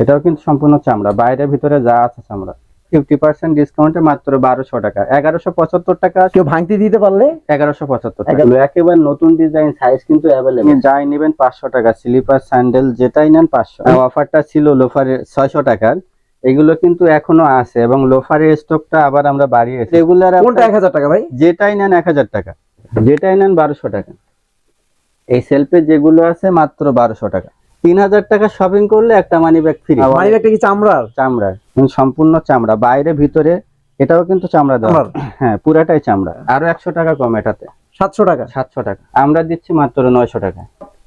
এটাও কিন্তু সম্পূর্ণ চামড়া। বাইরে ভিতরে যা আছে চামড়া। ফিফটি পার্সেন্ট ডিসকাউন্টে মাত্র বারোশো টাকা। এগারোশো পঁচাত্তর টাকা কেউ ভাঙতি দিতে পারলে? এগারোশো পঁচাত্তর টাকা। একেবারে নতুন ডিজাইন সাইজ কিন্তু অ্যাভেলেবেল যাই নেবেন পাঁচশো টাকা। স্লিপার স্যান্ডেল যেটাই নেন পাঁচশো। অফারটা ছিল লোফারের ছয়শো টাকার। এগুলো কিন্তু এখনও আছে এবং লোফারের স্টকটা আবার আমরা বাড়িয়েছি। রেগুলার কোনটা এক হাজার টাকা ভাই? যেটাই নেন এক হাজার টাকা। যেটাই নেন বারোশো টাকা। এই সেলফে যেগুলো আছে মাত্র বারোশো টাকা। তিন হাজার টাকা শপিং করলে একটা মানি ব্যাগ ফ্রি মানি ব্যাগটা কি চামড়ার? চামড়ার। সম্পূর্ণ চামড়া। বাইরে ভিতরে এটাও কিন্তু চামড়া দেওয়া। হ্যাঁ পুরাটাই চামড়া। আরও একশো টাকা কম এটাতে। সাতশো টাকা? সাতশো টাকা। আমরা দিচ্ছি মাত্র নয়শো টাকা।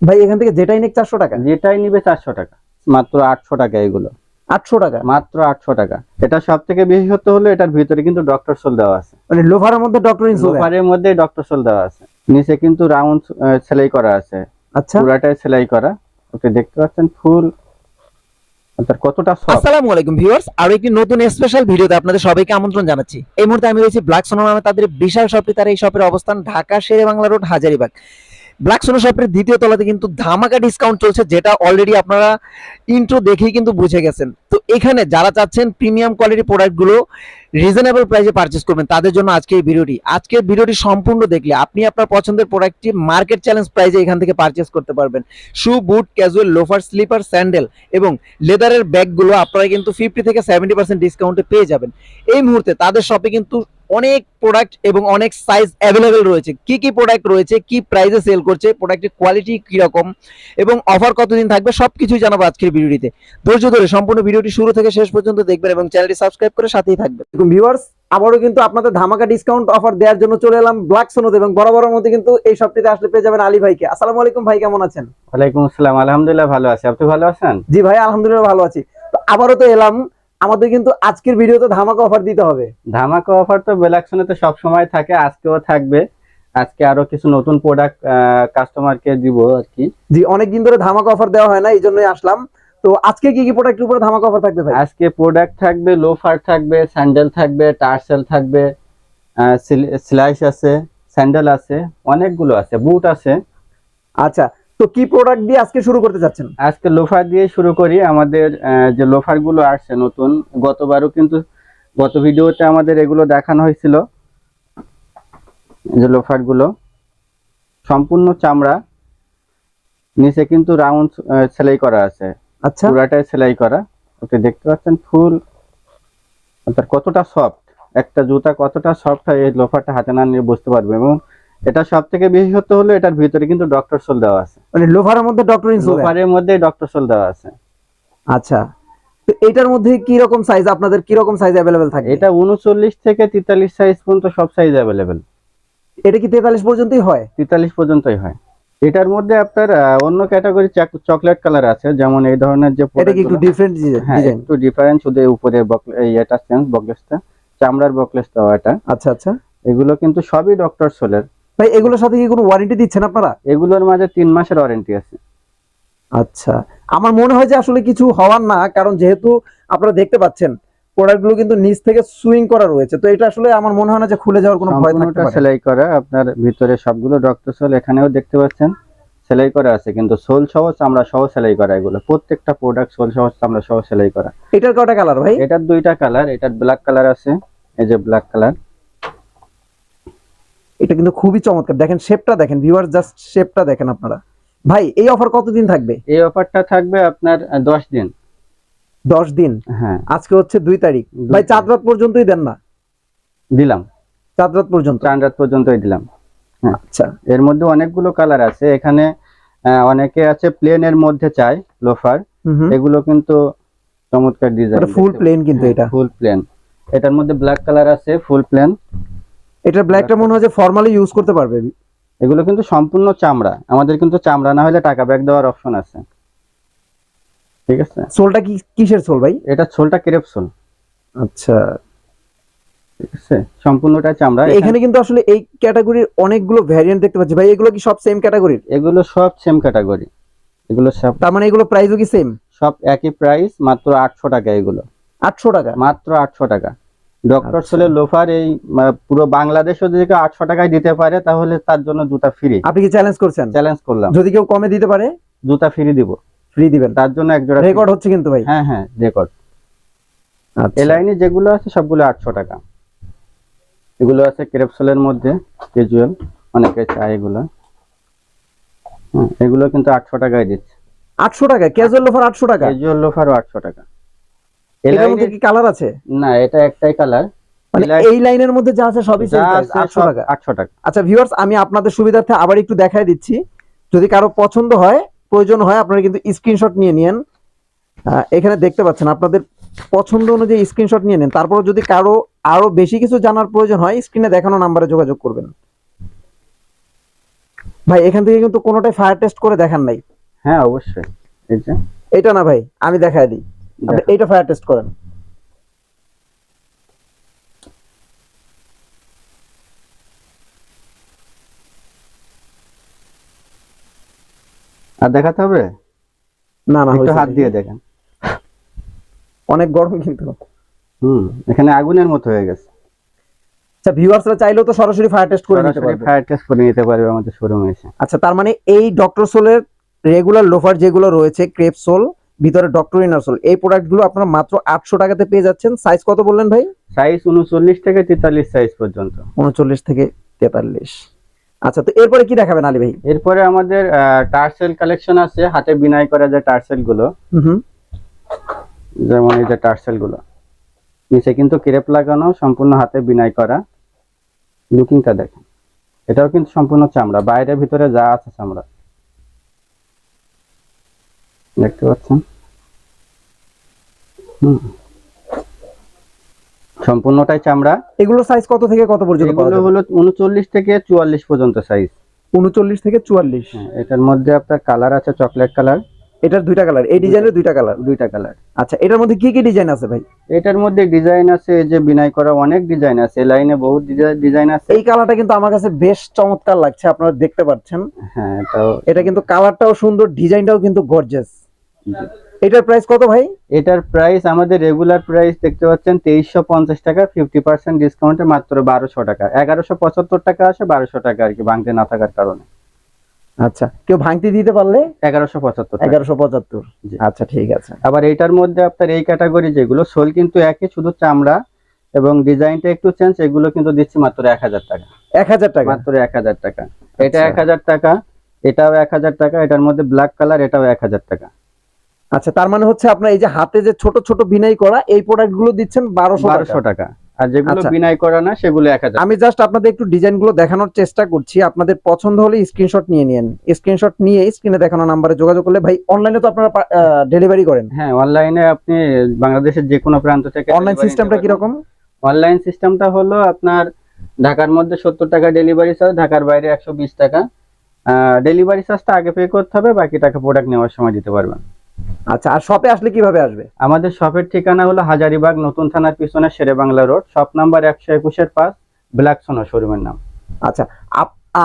ভাই এখান থেকে যেটাই নেক চারশো টাকা? যেটাই নিবে চারশো টাকা। মাত্র আটশো টাকা এগুলো। আটশো টাকা? মাত্র আটশো টাকা। এটা সব থেকে বেশি হতে হলে এটার ভিতরে কিন্তু ডক্টর সোল দেওয়া আছে। মানে লোভারের মধ্যে ডক্টর লোফারের মধ্যে ডক্টর সোল দেওয়া আছে। নিচে কিন্তু রাউন্ড সেলাই করা আছে। আচ্ছা। পুরাটাই সেলাই করা। ওকে, দেখতে পাচ্ছেন ফুল। তার কতটা আলাইকুম নতুন স্পেশাল ভিডিওতে আপনাদের সবাইকে আমন্ত্রণ জানাচ্ছি। এই মুহূর্তে আমি রয়েছি ব্ল্যাক সোনা নামে তাদের বিশাল শপটি তার এই শপের অবস্থান ঢাকা শেরে বাংলা রোড হাজারিবাগ। ব্ল্যাক সোনো শপের দ্বিতীয় তলাতে কিন্তু ধামাকা ডিসকাউন্ট চলছে, যেটা অলরেডি আপনারা ইন্ট্রো দেখেই কিন্তু বুঝে গেছেন। তো এখানে যারা চাচ্ছেন প্রিমিয়াম কোয়ালিটি প্রোডাক্টগুলো রিজনেবল প্রাইসে পারচেস করবেন, তাদের জন্য আজকে এই ভিডিওটি। আজকের ভিডিওটি সম্পূর্ণ দেখলে আপনি আপনার পছন্দের প্রোডাক্টটি মার্কেট চ্যালেঞ্জ প্রাইসে এখান থেকে পারচেস করতে পারবেন। Shoe boot casual loafer slipper sandal এবং লেদারের ব্যাগগুলো আপনারা কিন্তু ফিফটি থেকে সেভেন্টি পার্সেন্ট ডিসকাউন্টে পেয়ে যাবেন। এই মুহূর্তে তাদের শপে কিন্তু অনেক প্রোডাক্ট এবং অনেক সাইজ অ্যাভেলেবেল রয়েছে। কি কি প্রোডাক্ট রয়েছে কি প্রাইসে সেল করছে প্রোডাক্টের কোয়ালিটি কীরকম এবং অফার কতদিন থাকবে সবকিছুই জানাব আজকের ভিডিওটিতে। ধৈর্য ধরে সম্পূর্ণ ভিডিওটি শুরু থেকে শেষ পর্যন্ত দেখবেন এবং চ্যানেলটি সাবস্ক্রাইব করে সাথেই থাকবেন। ভিউয়ার্স আবারও কিন্তু আপনাদের ধামাকা ডিসকাউন্ট অফার দেওয়ার জন্য চলে এলাম ব্ল্যাক সোনোতে এবং বরাবরের মধ্যে কিন্তু এই শপটিতে আসলে পেয়ে যাবেন আলী ভাইকে। আসসালামু আলাইকুম ভাই কেমন আছেন? ওয়ালাইকুম আসসালাম আলহামদুলিল্লাহ ভালো আছি। আপনি ভালো আছেন? জি ভাই আলহামদুলিল্লাহ ভালো আছি। তো আবারও তো এলাম আমাদের কিন্তু আজকের ভিডিওতে ধামাকা অফার দিতে হবে। ধামাকা অফার তো বেলাকশনে তো সব সময় থাকে আজকেও থাকবে। আজকে আরও কিছু নতুন প্রোডাক্ট কাস্টমারকে দিব আর কি। জি অনেকদিন ধরে ধামাকা অফার দেওয়া হয় না এই জন্যই আসলাম। তো আজকে কি কি প্রোডাক্টের উপরে ধামাকা অফার থাকবে ভাই? আজকে প্রোডাক্ট থাকবে লোফার থাকবে স্যান্ডেল থাকবে টার্সেল থাকবে স্লাইস আছে স্যান্ডেল আছে অনেকগুলো আছে বুট আছে। আচ্ছা তো কি প্রোডাক্ট দিয়ে আজকে শুরু করতে যাচ্ছেন আজকে লোফার দিয়ে শুরু করি। আমাদের যে লোফারগুলো আসছে নতুন গতবারও কিন্তু গত ভিডিওতে আমাদের এগুলো দেখানো হয়েছিল। যে লোফারগুলো সম্পূর্ণ চামড়া নিচে কিন্তু রাউন্ড সেলাই করা আছে। আচ্ছা। পুরাটাই সেলাই করা। ওকে দেখতে পাচ্ছেন ফুল। কতটা সফট একটা জুতা কতটা সফট হয় এই লোফারটা হাতে না নিয়ে বুঝতে পারবে এবং এটা সব থেকে বেশি হতে হলে এটার ভিতরে কিন্তু ডক্টর সোল দেওয়া আছে মানে লোভারের মধ্যে ডক্টর ইনসুলেন্স লোফারের মধ্যে ডক্টর সোল দেওয়া আছে আচ্ছা তো এটার মধ্যে কি রকম সাইজ আপনাদের কি রকম সাইজ अवेलेबल থাকে এটা উনচল্লিশ থেকে তেতাল্লিশ সাইজ পর্যন্ত সব সাইজ অ্যাভেলেবেল এটা কি 43 পর্যন্তই হয় তেতাল্লিশ পর্যন্তই হয় এটার মধ্যে আপনার আহ, অন্য ক্যাটাগরি চকলেট কালার আছে যেমন এই ধরনের যে এটা কি একটু product গুলো- ডিফারেন্ট হ্যাঁ ডিজাইন একটু ডিফারেন্স শুধু এই উপরে বক- এই এটা চেঞ্জ বকলেসটা চামড়ার বকলেস দেওয়া এটা আচ্ছা আচ্ছা এগুলো কিন্তু সবই ডক্টর সোলের ভাই এগুলোর সাথে কি কোনো ওয়ারেন্টি দিচ্ছেন আপনারা? এগুলোর মাঝে তিন মাসের ওয়ারেন্টি আছে। আচ্ছা আমার মনে হয় যে আসলে কিছু হওয়ার না কারণ যেহেতু আপনারা দেখতে পাচ্ছেন প্রোডাক্টগুলো কিন্তু নিচ থেকে সুইং করা রয়েছে তো এটা আসলে আমার মনে হয় না যে খুলে যাওয়ার কোনো ভয় থাকতে পারে। সেলাই করা আপনার ভিতরে সবগুলো ডক্টর সোল এখানেও দেখতে পাচ্ছেন সেলাই করা আছে কিন্তু সোল সহ চামড়া সহ সেলাই করা এগুলো প্রত্যেকটা প্রোডাক্ট সোল সহ চামড়া সহ সেলাই করা। এটার কটা কালার ভাই? এটার দুইটা কালার এটার ব্ল্যাক কালার আছে এই যে ব্ল্যাক কালার এটা কিন্তু খুবই চমৎকার। দেখেন শেপটা দেখেন ভিউয়ার জাস্ট শেপটা দেখেন আপনারা। ভাই এই অফার কতদিন থাকবে? এই অফারটা থাকবে আপনার আহ, দশ দিন। দশ দিন? হ্যাঁ। আজকে হচ্ছে দুই তারিখ। ভাই। চাঁদ রাত পর্যন্তই দেন না? দিলাম। চাঁদ রাত পর্যন্ত? চার রাত পর্যন্তই দিলাম। আচ্ছা। এর মধ্যে অনেকগুলো কালার আছে। এখানে অনেকে আছে প্লেনের মধ্যে চাই লোফার। এগুলো কিন্তু চমৎকার ডিজাইন ফুল প্লেন কিন্তু এটা। ফুল প্লেন এটার মধ্যে ব্ল্যাক কালার আছে ফুল প্লেন এটা ব্ল্যাকটা মনে হয় যে ফর্মালি ইউজ করতে পারবে। এগুলো কিন্তু সম্পূর্ণ চামড়া। আমাদের কিন্তু চামড়া না হলে টাকা ব্যাক দেওয়ার অপশন আছে। ঠিক আছে? সোলটা কি কিসের সোল ভাই? এটা ছোলটা ক্রেপ সোল। আচ্ছা। ঠিক আছে? সম্পূর্ণটা চামড়া। এখানে কিন্তু আসলে এই ক্যাটাগরির অনেকগুলো ভ্যারিয়েন্ট দেখতে পাচ্ছি। ভাই এগুলো কি সব সেম ক্যাটাগরির এগুলো সব সেম ক্যাটাগরি এগুলো সব তার মানে এগুলো প্রাইসও কি সেম সব একই প্রাইস মাত্র আটশো টাকা এগুলো। আটশো টাকা? মাত্র আটশো টাকা। ডক্টর। সোলের লোফার এই আহ, পুরো বাংলাদেশও যদি কেউ আটশো টাকায় দিতে পারে তাহলে তার জন্য জুতা ফ্রি আপনি কি চ্যালেঞ্জ করছেন? চ্যালেঞ্জ করলাম। যদি কেউ কমে দিতে পারে জুতা ফ্রি দিব। ফ্রি দিবেন। তার জন্য এক জোড়া রেকর্ড হচ্ছে কিন্তু ভাই। হ্যাঁ হ্যাঁ রেকর্ড আচ্ছা। এ লাইনে যেগুলো আছে সবগুলো আটশো টাকা। এগুলো আছে ক্রেপসলের মধ্যে ক্যাজুয়াল অনেকে চায় এগুলো। হ্যাঁ, এগুলো কিন্তু আটশো টাকায় দিচ্ছে। আটশো টাকা ক্যাজুয়াল লোফার আটশো টাকা? ক্যাজুয়াল লোফারও আটশো টাকা। এটার মধ্যে কি কালার আছে? না এটা একটাই কালার মানে এই লাইনের মধ্যে যা আছে সবই যা same price, আছে 800 সব টাকা। আটশো টাকা। আচ্ছা ভিউয়ার্স আমি আপনাদের সুবিধার্থে আবার একটু দেখাই দিচ্ছি। যদি কারও পছন্দ হয় প্রয়োজন হয় আপনারা কিন্তু স্ক্রিনশট নিয়ে নিন এখানে দেখতে পাচ্ছেন আপনাদের পছন্দ অনুযায়ী স্ক্রিনশট নিয়ে নেন। তারপর যদি কারও আরও বেশি কিছু জানার প্রয়োজন হয় স্ক্রিনে দেখানো নাম্বারে যোগাযোগ করবেন। ভাই এখান থেকে কিন্তু কোনোটাই ফায়ার টেস্ট করে দেখান নাই। হ্যাঁ অবশ্যই। এটা না ভাই আমি দেখাই দিই। এইটা ফায়ার টেস্ট করেন। আর দেখাতে হবে? না না একটু হাত দিয়ে দেখেন। অনেক গরম কিন্তু। হুম এখানে আগুনের মতো হয়ে গেছে। আচ্ছা ভিউয়ার্সরা চাইলেও তো সরাসরি ফায়ার টেস্ট করে নিতে পারবে। ফায়ার টেস্ট করে নিতে পারবে আমাদের শোরুমে এসে। আচ্ছা তার মানে এই ডক্টর সোলের রেগুলার লোফার যেগুলো রয়েছে ক্রেপ সোল ভিতরে ডক্টর ইনার সোল এই প্রোডাক্টগুলো আপনারা মাত্র আটশো টাকাতে পেয়ে যাচ্ছেন। সাইজ কত বললেন ভাই? সাইজ উনচল্লিশ থেকে তেতাল্লিশ সাইজ পর্যন্ত। উনচল্লিশ থেকে তেতাল্লিশ। আচ্ছা তো এরপরে কি দেখাবেন আলী ভাই? এরপরে আমাদের টার্সেল কালেকশন আছে হাতে বিনাই করা যে টার্সেলগুলো যেমন এই যে টার্সেলগুলো নিচে কিন্তু ক্রেপ লাগানো সম্পূর্ণ হাতে বিনাই করা। লুকিংটা দেখেন। এটাও কিন্তু সম্পূর্ণ চামড়া। বাইরে ভিতরে যা আছে চামড়া। দেখতে পাচ্ছেন? হুম। সম্পূর্ণটাই চামড়া। এগুলো সাইজ কত থেকে কত পর্যন্ত এগুলো হলো উনচল্লিশ থেকে চুয়াল্লিশ পর্যন্ত সাইজ উনচল্লিশ থেকে চুয়াল্লিশ। এটার মধ্যে আপনার কালার আছে চকলেট কালার এটার দুইটা কালার এই ডিজাইনের দুইটা কালার দুইটা কালার আচ্ছা এটার মধ্যে কি কি ডিজাইন আছে ভাই? এটার মধ্যে ডিজাইন আছে যে বিনাই করা অনেক ডিজাইন আছে লাইনে বহুত ডিজাইন আছে। এই কালারটা কিন্তু আমার কাছে বেশ চমৎকার লাগছে আপনারা দেখতে পাচ্ছেন। হ্যাঁ তাও এটা কিন্তু কালারটাও সুন্দর ডিজাইনটাও কিন্তু গর্জিয়াস এটার প্রাইস কত ভাই? এটার প্রাইস আমাদের রেগুলার প্রাইস দেখতে পাচ্ছেন তেইশশো পঞ্চাশ টাকা ফিফটি পার্সেন্ট ডিসকাউন্টে মাত্র বারোশো টাকা। এগারোশো পঁচাত্তর টাকা আসে বারোশো টাকা আর কি ভাঙতে না থাকার কারণে। আচ্ছা কেউ ভাঙতি দিতে পারলে? এগারোশো পঁচাত্তর। এগারোশো পঁচাত্তর। জি। আচ্ছা ঠিক আছে। আবার এইটার মধ্যে আপনার এই ক্যাটাগরি যেগুলো সোল কিন্তু একই শুধু চামড়া এবং ডিজাইনটা একটু চেঞ্জ এগুলো কিন্তু দিচ্ছি মাত্র এক হাজার টাকা। এক হাজার টাকা? মাত্র এক হাজার টাকা। এটা আচ্ছা। এক হাজার টাকা এটাও এক হাজার টাকা এটার মধ্যে ব্ল্যাক কালার এটাও এক হাজার টাকা। আচ্ছা তার মানে হচ্ছে আপনার এই যে হাতে যে ছোট ছোট বিনাই করা এই প্রোডাক্টগুলো দিচ্ছেন বারোশো বারোশো টাকা। আর যেগুলো আচ্ছা। বিনাই করা না সেগুলো এক হাজার। আমি জাস্ট আপনাদের একটু ডিজাইনগুলো দেখানোর চেষ্টা করছি। আপনাদের পছন্দ হলে স্ক্রিনশট নিয়ে নিন স্ক্রিনশট নিয়ে স্ক্রিনে দেখানো নাম্বারে যোগাযোগ করলে ভাই অনলাইনে তো আপনারা ডেলিভারি করেন। হ্যাঁ অনলাইনে আপনি বাংলাদেশের যে কোনো প্রান্ত থেকে অনলাইন সিস্টেমটা কীরকম? অনলাইন সিস্টেমটা হলো আপনার ঢাকার মধ্যে সত্তর টাকা ডেলিভারি চার্জ ঢাকার বাইরে একশো বিশ টাকা। ডেলিভারি চার্জটা আগে পে করতে হবে বাকি টাকা প্রোডাক্ট নেওয়ার সময় দিতে পারবেন। আচ্ছা আর শপে আসলে কীভাবে আসবে? আমাদের শপের ঠিকানা হলো হাজারিবাগ নতুন থানার পিছনে Shere Bangla road shop number একশো একুশের পাঁচ ব্ল্যাক সোনা শোরুমের নাম। আচ্ছা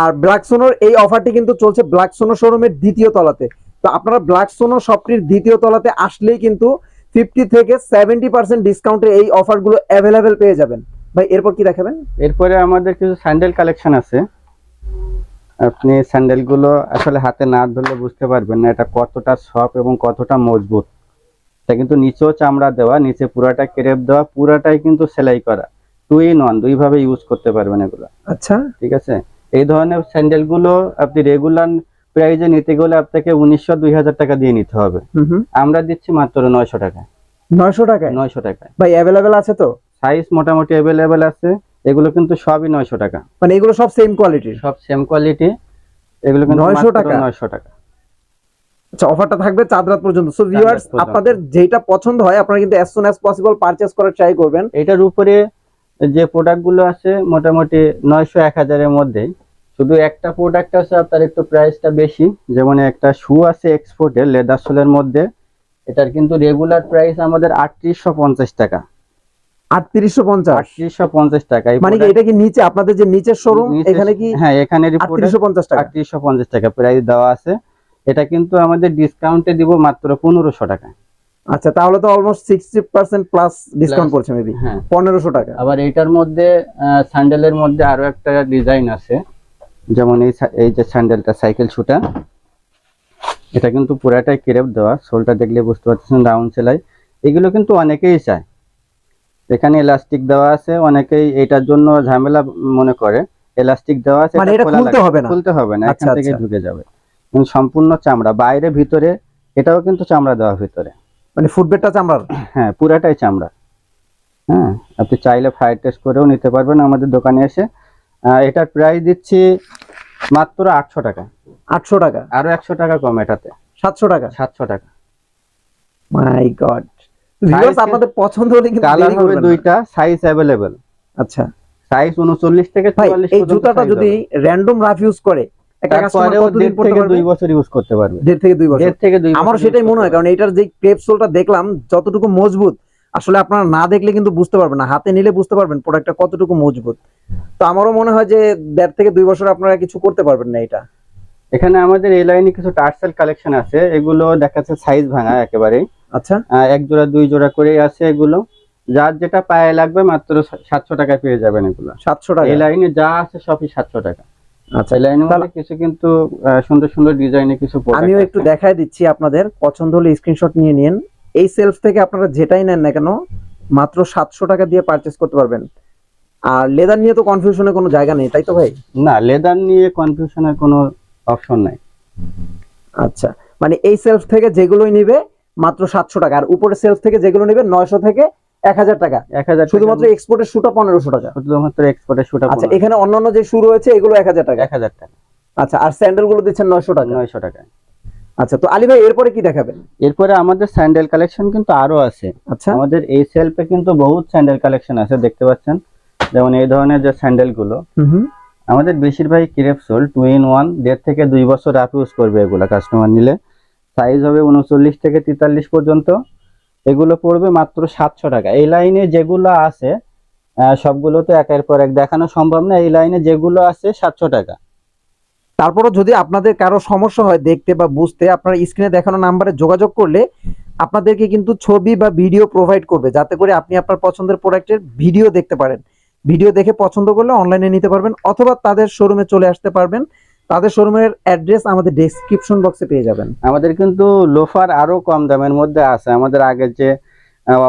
আর ব্ল্যাক সোনোর এই অফারটি কিন্তু চলছে ব্ল্যাক সোনো শোরুমের দ্বিতীয় তলাতে। তো আপনারা ব্ল্যাক সোনো শপটির দ্বিতীয় তলাতে আসলেই কিন্তু ফিফটি থেকে সেভেন্টি পার্সেন্ট ডিসকাউন্টে এই অফারগুলো অ্যাভেলেবেল পেয়ে যাবেন। ভাই এরপর কি দেখাবেন? এরপরে আমাদের কিছু স্যান্ডেল কালেকশন আছে। আপনি স্যান্ডেলগুলো আসলে হাতে না ধরলে বুঝতে পারবেন না এটা কতটা সফট এবং কতটা মজবুত। এটা কিন্তু নিচেও চামড়া দেওয়া নিচে পুরাটা কেরেপ দেওয়া পুরাটাই কিন্তু সেলাই করা। টু ইন ওয়ান দুইভাবে ইউজ করতে পারবেন এগুলো। আচ্ছা। ঠিক আছে? এই ধরনের স্যান্ডেলগুলো আপনি রেগুলার প্রাইজে নিতে গেলে আপনাকে উনিশশো দুই হাজার টাকা দিয়ে নিতে হবে। আমরা দিচ্ছি মাত্র নয়শো টাকা নয়শো টাকায়? নয়শো টাকায়। ভাই অ্যাভেলেবেল আছে তো? সাইজ মোটামুটি অ্যাভেলেবেল আছে। এগুলো কিন্তু সবই নয়শো টাকা। মানে এগুলো সব সেম কোয়ালিটি সব সেম কোয়ালিটি এগুলো কিন্তু 900 মাত্র টাকা? 900 টাকা। আচ্ছা অফারটা থাকবে চাঁদ রাত পর্যন্ত। সো ভিউয়ার্স আপনাদের যেটা পছন্দ হয় আপনারা কিন্তু as soon as possible purchase করার ট্রাই করবেন। এটার উপরে যে প্রোডাক্টগুলো আছে মোটামুটি নয়শো এক হাজারের মধ্যেই শুধু একটা প্রোডাক্ট আছে আপনার একটু প্রাইসটা বেশি। যেমন একটা শু আছে এক্সপোর্টের লেদার সোলের মধ্যে। এটার কিন্তু রেগুলার প্রাইস আমাদের আটত্রিশশো পঞ্চাশ টাকা। আটত্রিশশো পঞ্চাশ। আটত্রিশশো পঞ্চাশ টাকা। মানে এটা কি নিচে? আপনাদের যে নিচের শোরুম এখানে কি হ্যাঁ এখানে আটত্রিশশো পঞ্চাশ টাকা? আটত্রিশশো পঞ্চাশ টাকা প্রাইস দেওয়া আছে। এটা কিন্তু আমাদের ডিসকাউন্টে দিব মাত্র পনেরোশো টাকা। আচ্ছা তাহলে তো almost sixty percent plus discount maybe হ্যাঁ। পনেরোশো টাকা। আবার এইটার মধ্যে স্যান্ডেলের মধ্যে আরও একটা ডিজাইন আছে। যেমন এই এই যে স্যান্ডেলটা সাইকেল শুটা এটা কিন্তু পুরাটাই ক্রেপ দেওয়া। সোলটা দেখলে বুঝতে পারছেন রাউন্ড সেলাই। এগুলো কিন্তু অনেকেই চায়। এখানে এলাস্টিক দেওয়া আছে অনেকেই এটার জন্য ঝামেলা মনে করে। এলাস্টিক দেওয়া আছে মানে এটা খুলতে হবে না? খুলতে হবে না আচ্ছা, এখান থেকে আচ্ছা। ঢুকে যাবে। কিন্তু সম্পূর্ণ চামড়া বাইরে ভিতরে এটাও কিন্তু চামড়া দেওয়া ভিতরে। মানে ফুটবেটটা চামড়ার? হ্যাঁ পুরাটাই চামড়া। হ্যাঁ আপনি চাইলে ফায়ার টেস্ট করেও নিতে পারবেন আমাদের দোকানে এসে। এটার প্রাইস দিচ্ছি মাত্র আটশো টাকা। আটশো টাকা? আরও একশো টাকা কম এটাতে। সাতশো টাকা? সাতশো টাকা। মাই গড Size- আপনাদের পছন্দ হলে কিন্তু কালার হবে দুইটা সাইজ অ্যাভেলেবেল আচ্ছা। সাইজ উনচল্লিশ থেকে ভাই চুয়াল্লিশ এই জুতাটা যদি র্যান্ডম রাফ ইউজ করে একটা কাস্টমার কতদিন দেড় পারবে দুই বছর ইউজ করতে পারবে। দেড় থেকে দুই বছর। দেড় থেকে দুই আমারও সেটাই মনে হয় কারণ এটার যে ক্রেপ সোলটা দেখলাম যতটুকু মজবুত আসলে আপনারা না দেখলে কিন্তু বুঝতে পারবেন না হাতে নিলে বুঝতে পারবেন প্রোডাক্টটা কতটুকু মজবুত। তো আমারও মনে হয় যে দেড় থেকে দুই বছর আপনারা কিছু করতে পারবেন না এটা। এখানে আমাদের এই লাইনে কিছু টার্সেল কালেকশন আছে এগুলো দেখাচ্ছে সাইজ ভাঙা একেবারেই। আচ্ছা। এক জোড়া দুই জোড়া করেই আছে এগুলো। যার যেটা পায়ে লাগবে মাত্র সাতশো টাকায় পেয়ে যাবেন এগুলো। সাতশো টাকা। এই লাইনে যা আছে সবই সাতশো টাকা। আচ্ছা। এই লাইনের মধ্যে কিছু কিন্তু সুন্দর সুন্দর ডিজাইনের কিছু আমিও একটু দেখাই দিচ্ছি আপনাদের। পছন্দ হলে স্ক্রিনশট নিয়ে নিন। এই সেলফ থেকে আপনারা যেটাই নেন না কেন মাত্র সাতশো টাকা দিয়ে পারচেস করতে পারবেন। আর লেদার নিয়ে তো কনফিউশনের কোনো জায়গা নেই তাই তো ভাই? না লেদার নিয়ে কনফিউশনের কোনো অপশন নাই। আচ্ছা মানে এই সেলফ থেকে যেগুলোই নিবে মাত্র সাতশো টাকা আর উপরে সেলফ থেকে যেগুলো নেবে নয়শো থেকে এক হাজার টাকা। এক হাজার শুধুমাত্র এক্সপোর্টের শুটা পনেরোশো টাকা। শুধুমাত্র এক্সপোর্টের শুটা আচ্ছা এখানে অন্যান্য যে শুরু হয়েছে এগুলো এক হাজার টাকা। এক হাজার টাকা। আচ্ছা আর স্যান্ডেলগুলো দিচ্ছেন নয়শো টাকা। নয়শো টাকা। আচ্ছা তো আলী ভাই এরপরে কি দেখাবেন? এরপরে আমাদের স্যান্ডেল কালেকশন কিন্তু আরও আছে। আচ্ছা। আমাদের এই সেলফে কিন্তু বহুত স্যান্ডেল কালেকশন আছে দেখতে পাচ্ছেন? যেমন এই ধরনের যে স্যান্ডেলগুলো হুম হুম। আমাদের বেশিরভাগ ক্রেপসোল টু ইন ওয়ান দেড় থেকে দুই বছর আপ ইউজ করবে এগুলো কাস্টমার নিলে। সাইজ হবে উনচল্লিশ থেকে তেতাল্লিশ পর্যন্ত। এগুলো পড়বে মাত্র সাতশো টাকা। এই লাইনে যেগুলো আছে সবগুলো তো একের পর এক দেখানো সম্ভব না। এই লাইনে যেগুলো আছে, সাতশো টাকা। তারপরও যদি আপনাদের কারও সমস্যা হয় দেখতে বা বুঝতে, আপনারা স্ক্রিনে দেখানো নাম্বারে যোগাযোগ করলে আপনাদেরকে কিন্তু ছবি বা ভিডিও প্রোভাইড করবে। যাতে করে আপনি আপনার পছন্দের প্রোডাক্টের ভিডিও দেখতে পারেন। ভিডিও দেখে পছন্দ করলে অনলাইনে নিতে পারবেন অথবা তাদের শোরুমে চলে আসতে পারবেন। তাদের শোরুমের অ্যাড্রেস আমাদের ডেসক্রিপশন বক্সে পেয়ে যাবেন। আমাদের কিন্তু লোফার আরও কম দামের মধ্যে আছে। আমাদের আগের যে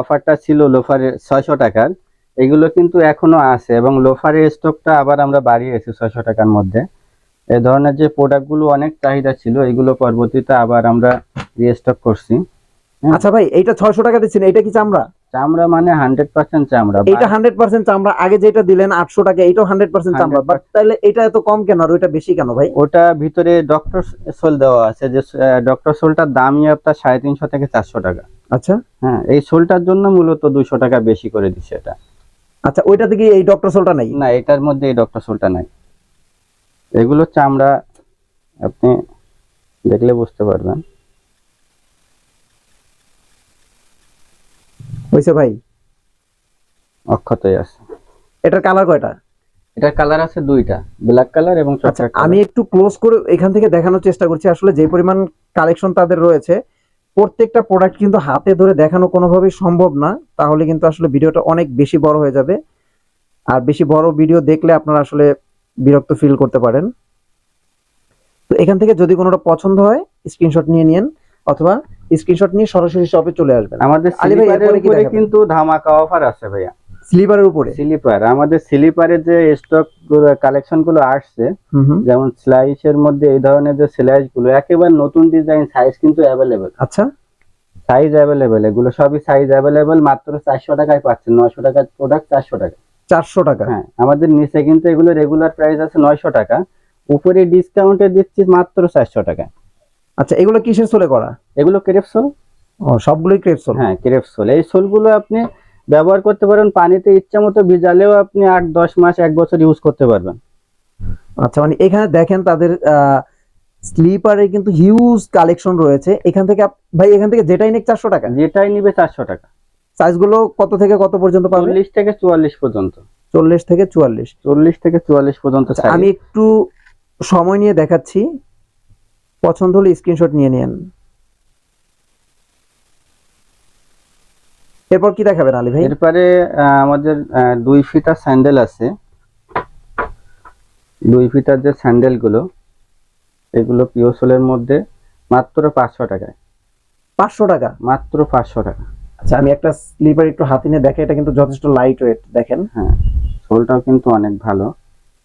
অফারটা ছিল লোফারের ছয়শো টাকার এগুলো কিন্তু এখনও আছে এবং লোফারের স্টকটা আবার আমরা বাড়িয়েছি ছয়শো টাকার মধ্যে। এই ধরনের যে প্রোডাক্টগুলো অনেক চাহিদা ছিল এগুলো পরবর্তীতে আবার আমরা রিস্টক করছি। আচ্ছা ভাই এইটা ছয়শো টাকা দিচ্ছেন এটা কি চামড়া? চামড়া মানে হান্ড্রেড পার্সেন্ট চামড়া এইটা হান্ড্রেড পার্সেন্ট চামড়া। আগে যেটা দিলেন আটশো টাকা এইটাও হান্ড্রেড পার্সেন্ট চামড়া বাট তাহলে এটা এত কম কেন আর ওইটা বেশি কেন ভাই? ওটা ভিতরে ডক্টর সোল দেওয়া আছে যে ডক্টর সোলটার দামই আপনার সাড়ে তিনশো থেকে চারশো টাকা। আচ্ছা। হ্যাঁ এই সোলটার জন্য মূলত দুইশো টাকা বেশি করে দিচ্ছে এটা। আচ্ছা ওইটা থেকে এই ডক্টর সোলটা নাই? না এটার মধ্যে এই ডক্টর সোলটা নাই। এগুলো চামড়া আপনি দেখলে বুঝতে পারবেন। হয়েছে ভাই। অক্ষতই আছে। এটার কালার কয়টা? এটার কালার আছে দুইটা ব্ল্যাক কালার এবং আচ্ছা আমি একটু ক্লোজ করে এখান থেকে দেখানোর চেষ্টা করছি। আসলে যে পরিমাণ কালেকশন তাদের রয়েছে প্রত্যেকটা প্রোডাক্ট কিন্তু হাতে ধরে দেখানো কোনোভাবেই সম্ভব না। তাহলে কিন্তু আসলে ভিডিওটা অনেক বেশি বড় হয়ে যাবে। আর বেশি বড় ভিডিও দেখলে আপনারা আসলে বিরক্ত ফিল করতে পারেন। তো এখান থেকে যদি কোনোটা পছন্দ হয় স্ক্রিনশট নিয়ে নিন অথবা স্ক্রিনশট নিয়ে সরাসরি শপে চলে আসবেন। আমাদের আলী স্লিপারের উপরে কিন্তু ধামাকা অফার আছে ভাইয়া। স্লিপারের উপরে? স্লিপার আমাদের স্লিপারের যে স্টক কালেকশনগুলো আসছে যেমন স্লাইসের মধ্যে এই ধরনের যে স্লাইসগুলো একেবারে নতুন ডিজাইন সাইজ কিন্তু অ্যাভেলেবেল আচ্ছা। সাইজ অ্যাভেলেবেল এগুলো সবই সাইজ অ্যাভেলেবেল মাত্র চারশো টাকায় পাচ্ছেন নয়শো টাকার প্রোডাক্ট চারশো টাকা। চারশো টাকা? হ্যাঁ আমাদের নিচে কিন্তু এগুলো রেগুলার প্রাইস আছে নয়শো টাকা। উপরে ডিসকাউন্টে দিচ্ছি মাত্র চারশো টাকা। আচ্ছা এগুলো কিসের সোলে করা? এগুলো ক্রেপসোল ও সবগুলোই ক্রেপসোল হ্যাঁ ক্রেপসোল এই সোলগুলো আপনি ব্যবহার করতে পারেন পানিতে ইচ্ছা মতো ভিজালেও আপনি আট দশ মাস এক বছর ইউজ করতে পারবেন। আচ্ছা মানে এখানে দেখেন তাদের স্লিপারে কিন্তু হিউজ কালেকশন রয়েছে। এখান থেকে ভাই এখান থেকে যেটাই নেক চারশো টাকা। যেটাই নিবে চারশো টাকা। সাইজগুলো কত থেকে কত পর্যন্ত পাবে? চল্লিশ থেকে চুয়াল্লিশ পর্যন্ত। চল্লিশ থেকে চুয়াল্লিশ। চল্লিশ থেকে চুয়াল্লিশ পর্যন্ত আচ্ছা, আমি একটু সময় নিয়ে দেখাচ্ছি। পছন্দ হলে স্ক্রিনশট নিয়ে নেন। এরপর কি দেখাবেন আলী ভাই? এরপরে আমাদের দুই ফিটার স্যান্ডেল আছে। দুই ফিটার যে স্যান্ডেলগুলো এগুলো পিওসোলের মধ্যে মাত্র পাঁচশো টাকায়। পাঁচশো টাকা? মাত্র পাঁচশো টাকা। আচ্ছা আমি একটা স্লিপার একটু হাতে নিয়ে দেখে এটা কিন্তু যথেষ্ট লাইট ওয়েট দেখেন। হ্যাঁ সোলটাও কিন্তু অনেক ভালো।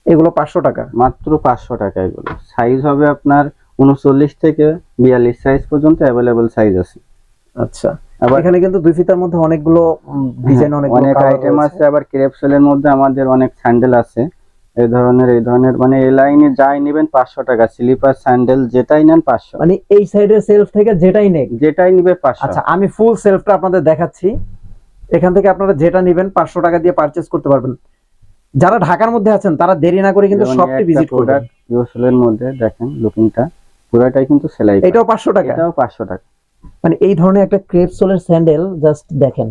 এগুলো পাঁচশো টাকা? মাত্র পাঁচশো টাকা এগুলো। সাইজ হবে আপনার উনচল্লিশ থেকে বিয়াল্লিশ সাইজ পর্যন্ত অ্যাভেলেবল সাইজ আছে। আচ্ছা। এখানে কিন্তু দুই ফিতার মধ্যে অনেকগুলো ডিজাইন হ্যাঁ, অনেক অনেক আইটেম আছে আবার ক্রেপসেলের মধ্যে আমাদের অনেক স্যান্ডেল আছে। এই ধরনের এই ধরনের মানে এই লাইনে যাই নেবেন পাঁচশো টাকা স্লিপার স্যান্ডেল যেটাই নেন পাঁচশো। মানে এই সাইডের সেলফ থেকে যেটাই নেক। যেটাই নিবে পাঁচশো। আচ্ছা আমি ফুল সেলফটা আপনাদের দেখাচ্ছি। এখান থেকে আপনারা যেটা নেবেন পাঁচশো টাকা দিয়ে পারচেস করতে পারবেন। যারা ঢাকার মধ্যে আছেন তারা দেরি না করে কিন্তু শপটি ভিজিট করবেন। প্রোডাক্ট ইউসুলের মধ্যে দেখেন লুকিংটা পুরোটাই কিন্তু সেলাই এটাও পাঁচশো টাকা। এটাও পাঁচশো টাকা। মানে এই ধরনের একটা ক্রেপ সোলের স্যান্ডেল জাস্ট দেখেন।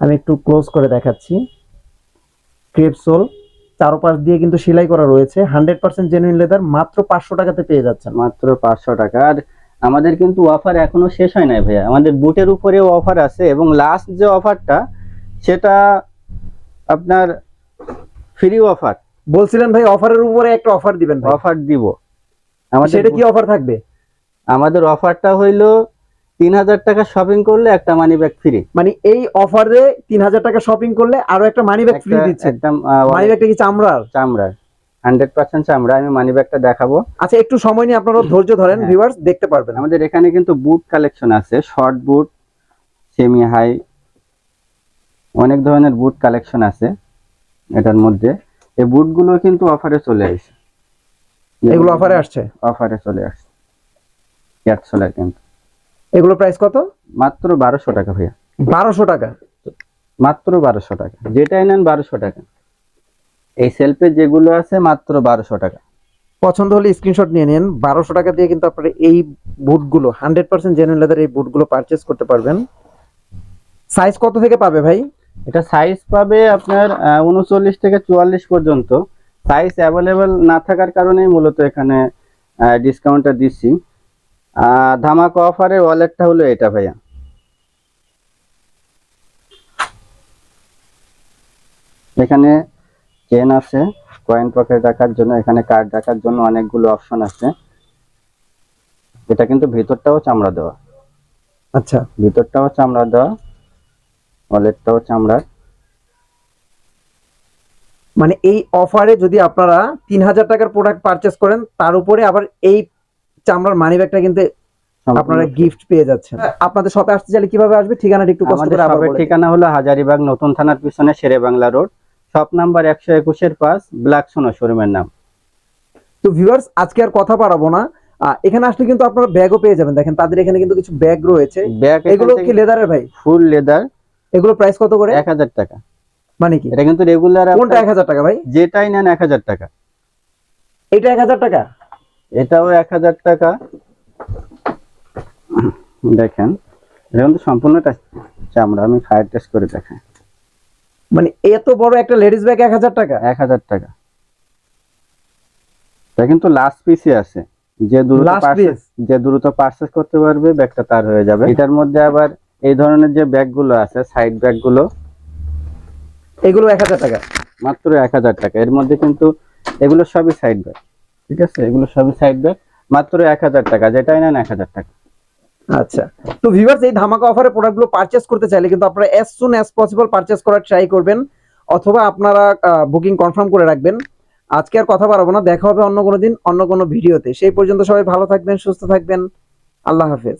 আমি একটু ক্লোজ করে দেখাচ্ছি। ক্রেপ সোল চারোপাশ দিয়ে কিন্তু সেলাই করা রয়েছে। হান্ড্রেড পার্সেন্ট জেনুইন লেদার মাত্র পাঁচশো টাকাতে পেয়ে যাচ্ছেন। মাত্র পাঁচশো টাকা। আর আমাদের কিন্তু অফার এখনও শেষ হয় নাই ভাইয়া। আমাদের বুটের উপরেও অফার আছে এবং লাস্ট যে অফারটা সেটা আপনার ফ্রি অফার বলছিলেন ভাই অফারের উপরে একটা অফার দিবেন অফার দিব। আমাদের সেটা কি অফার থাকবে? আমাদের অফারটা হইল তিন হাজার টাকা শপিং করলে একটা মানি ব্যাগ ফ্রি মানে এই অফারে তিন হাজার টাকা শপিং করলে আরও একটা মানি ব্যাগ ফ্রি দিচ্ছে মানি ব্যাগটা কি চামড়ার? চামড়ার। হান্ড্রেড পার্সেন্ট চামড়া আমি মানি ব্যাগটা দেখাবো। আচ্ছা একটু সময় নিয়ে আপনারা ধৈর্য ধরেন হ্যাঁ। ভিউয়ার্স দেখতে পারবেন। আমাদের এখানে কিন্তু বুট কালেকশন আছে শর্ট বুট সেমি হাই অনেক ধরনের বুট কালেকশন আছে এটার মধ্যে। এই বুটগুলো কিন্তু অফারে চলে আসছে এগুলো অফারে আসছে? অফারে চলে আসছে কিন্তু। এগুলো প্রাইস কত? মাত্র বারোশো টাকা ভাইয়া। বারোশো টাকা। মাত্র বারোশো টাকা। যেটাই নেন বারোশো টাকা। এই সেলফে যেগুলো আছে মাত্র বারোশো টাকা। পছন্দ হলে স্ক্রিনশট নিয়ে নিন। বারোশো টাকা দিয়ে কিন্তু আপনারা এই বুটগুলো হান্ড্রেড পার্সেন্ট জেনুইন লেদার এই বুটগুলো পারচেস করতে পারবেন। সাইজ কত থেকে পাবে ভাই? এটা সাইজ পাবে আপনার উনচল্লিশ থেকে চুয়াল্লিশ পর্যন্ত। সাইজ অ্যাভেলেবেল না থাকার কারণেই মূলত এখানে ডিসকাউন্টটা দিচ্ছি। ধামাকা অফারের ওয়ালেটটা হলো এটা ভাইয়া। এখানে চেন আছে কয়েন পকেট রাখার জন্য এখানে কার্ড রাখার জন্য অনেকগুলো অপশন আছে। এটা কিন্তু ভিতরটাও চামড়া দেওয়া। আচ্ছা। ভিতরটাও চামড়া দেওয়া ওয়ালেটটাও চামড়ার। মানে এই অফারে যদি আপনারা তিন হাজার টাকার প্রোডাক্ট পারচেস করেন তার উপরে আবার এই চামড়ার মানি ব্যাগটা কিন্তু আপনারা গিফট পেয়ে যাচ্ছেন। আপনাদের শপে আসতে চাইলে কীভাবে আসবে? ঠিকানাটা একটু কষ্ট করে আবার ঠিকানা হলো হাজারিবাগ নতুন থানার পিছনে Shere Bangla road. Shop number একশো একুশের পাঁচ ব্ল্যাক সোনো শোরুমের নাম। তো ভিউয়ার্স আজকে আর কথা বাড়াবো না। আহ, এখানে আসলে কিন্তু আপনারা ব্যাগও পেয়ে যাবেন। দেখেন তাদের এখানে কিন্তু কিছু ব্যাগ রয়েছে। ব্যাগ এগুলো কি লেদারের ভাই? ফুল লেদার এগুলো প্রাইস কত করে? এক হাজার টাকা। মানে কি? এটা কিন্তু রেগুলার কোনটা এক হাজার টাকা ভাই? যেটাই নেন এক হাজার টাকা। এটা এক হাজার টাকা? এটাও এক হাজার টাকা। দেখেন এটা কিন্তু সম্পূর্ণটা চামড়া আমি ফায়ার টেস্ট করে দেখাই। মানে এত বড় একটা লেডিস ব্যাগ এক হাজার টাকা? এক হাজার টাকা। এটা কিন্তু লাস্ট পিসে আছে। যে দ্রুত যে দ্রুত পার্সেস করতে পারবে ব্যাগটা তার হয়ে যাবে। এটার মধ্যে আবার এই ধরনের যে ব্যাগগুলো আছে সাইড ব্যাগগুলো এগুলো এক হাজার টাকা। মাত্র এক হাজার টাকা। এর মধ্যে কিন্তু এগুলো সবই সাইড ব্যাগ ঠিক আছে? এগুলো সবই সাইড ব্যাগ মাত্র এক হাজার টাকা, যেটাই নেন এক হাজার টাকা। আচ্ছা। এই ধামাকা পারচেস করতে চাইলে কিন্তু আপনারা সুন পসিবল পারচেস করার করবেন, অথবা আপনারা বুকিং কনফার্ম করে রাখবেন। আজকে আর কথা না, দেখা হবে অন্য অন্য কোনো ভিডিওতে সেই পর্যন্ত সবাই ভালো থাকবেন, সুস্থ থাকবেন। আল্লাহ হাফেজ।